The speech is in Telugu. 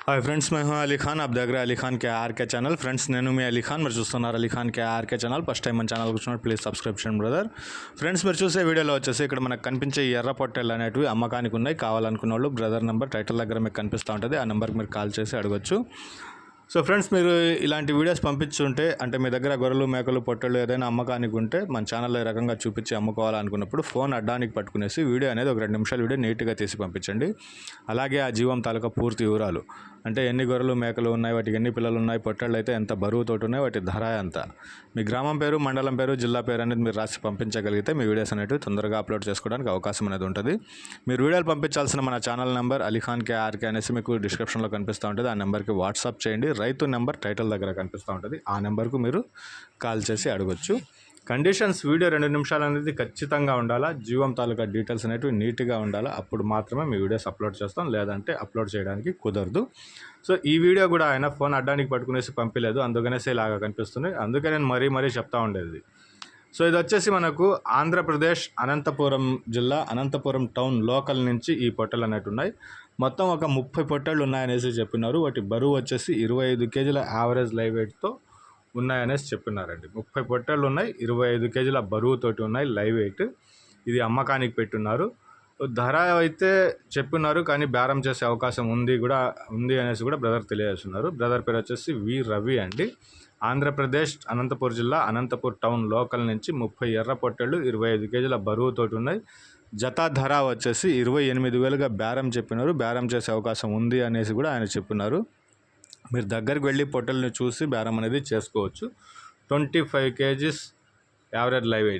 హాయ్ ఫ్రెండ్స్ మేము అలీ ఖాన్ అబ్ దగ్గర Ali Khan K RK channel friends నేను మీ అలీ ఖాన్ మీరు చూస్తున్నారు Ali Khan KRK channel first time మన ఛానల్ కూర్చున్నట్టు ప్లీజ్ సబ్స్క్రిప్షన్ బ్రదర్ ఫ్రెండ్స్ మీరు చూసే వీడియోలో వచ్చేసి ఇక్కడ మనకు కనిపించే ఎర్ర పొట్టెలు అనేటివి అమ్మకానికి ఉన్నాయి కావాలనుకున్న వాళ్ళు బ్రదర్ నెంబర్ టైటిల్ దగ్గర మీకు కనిపిస్తూ ఉంటుంది ఆ నెంబర్కి మీరు కాల్ చేసి అడగచ్చు సో ఫ్రెండ్స్ మీరు ఇలాంటి వీడియోస్ పంపించుంటే అంటే మీ దగ్గర గొర్రెలు మేకలు పొట్టెలు ఏదైనా అమ్మకానికి ఉంటే మన ఛానల్లో ఈ రకంగా చూపించి అమ్ముకోవాలనుకున్నప్పుడు ఫోన్ అడ్డానికి పట్టుకునేసి వీడియో అనేది ఒక రెండు నిమిషాలు వీడియో నీట్గా తీసి పంపించండి అలాగే ఆ జీవం తాలూకా పూర్తి వివరాలు అంటే ఎన్ని గొర్రెలు మేకలు ఉన్నాయి వాటికి ఎన్ని పిల్లలు ఉన్నాయి పొట్టళ్ళు అయితే ఎంత బరువుతోటి ఉన్నాయి వాటి ధర ఎంత? మీ గ్రామం పేరు మండలం పేరు జిల్లా పేరు అనేది మీరు రాసి పంపించగలిగితే మీ వీడియోస్ అనేవి తొందరగా అప్లోడ్ చేసుకోవడానికి అవకాశం అనేది ఉంటుంది. మీరు వీడియోలు పంపించాల్సిన మన channel number Ali Khan K RK అనేసి మీకు డిస్క్రిప్షన్లో కనిపిస్తూ ఉంటుంది. ఆ నెంబర్కి వాట్సాప్ చేయండి. రైతు నెంబర్ టైటిల్ దగ్గర కనిపిస్తూ ఉంటుంది. ఆ నెంబర్కు మీరు కాల్ చేసి అడగొచ్చు. కండిషన్స్ వీడియో రెండు నిమిషాలు అనేది ఖచ్చితంగా ఉండాలా? జీవం తాలూకా డీటెయిల్స్ అనేటివి నీట్గా ఉండాలా? అప్పుడు మాత్రమే మీ వీడియోస్ అప్లోడ్ చేస్తాం. లేదంటే అప్లోడ్ చేయడానికి కుదరదు. సో ఈ వీడియో కూడా ఆయన ఫోన్ అడ్డానికి పట్టుకునేసి పంపించలేదు అందుకనేసి ఇలాగా కనిపిస్తుంది. అందుకే నేను మరీ మరీ చెప్తా ఉండేది. సో ఇది వచ్చేసి మనకు ఆంధ్రప్రదేశ్ అనంతపురం జిల్లా అనంతపురం టౌన్ లోకల్ నుంచి ఈ పొట్టలు అనేవి ఉన్నాయి. మొత్తం ఒక ముప్పై పొట్టలు ఉన్నాయనేసి చెప్పినారు. వాటి బరువు వచ్చేసి ఇరవై ఐదు కేజీల యావరేజ్ లైవ్ వెయిట్తో ఉన్నాయనేసి చెప్పినారండి ముప్పై పొట్టలు ఉన్నాయి ఇరవై ఐదు కేజీల బరువుతోటి ఉన్నాయి లైవ్ వెయిట్. ఇది అమ్మకానికి పెట్టున్నారు. ధర అయితే చెప్పినారు కానీ బేరం చేసే అవకాశం ఉంది కూడా ఉంది అనేసి కూడా బ్రదర్ తెలియజేస్తున్నారు. బ్రదర్ పేరు వచ్చేసి వి రవి అండి. ఆంధ్రప్రదేశ్ అనంతపూర్ జిల్లా అనంతపూర్ టౌన్ లోకల్ నుంచి ముప్పై ఎర్ర పొట్టెళ్ళు ఇరవై ఐదు కేజీల బరువుతోటి ఉన్నాయి. జత ధర వచ్చేసి ఇరవై ఎనిమిది వేలుగా బేరం చెప్పినారు. బేరం చేసే అవకాశం ఉంది అనేసి కూడా ఆయన చెప్పినారు. మీరు దగ్గరికి వెళ్ళి పొట్టెల్ని చూసి బేరం అనేది చేసుకోవచ్చు. Twenty five kgs average live weight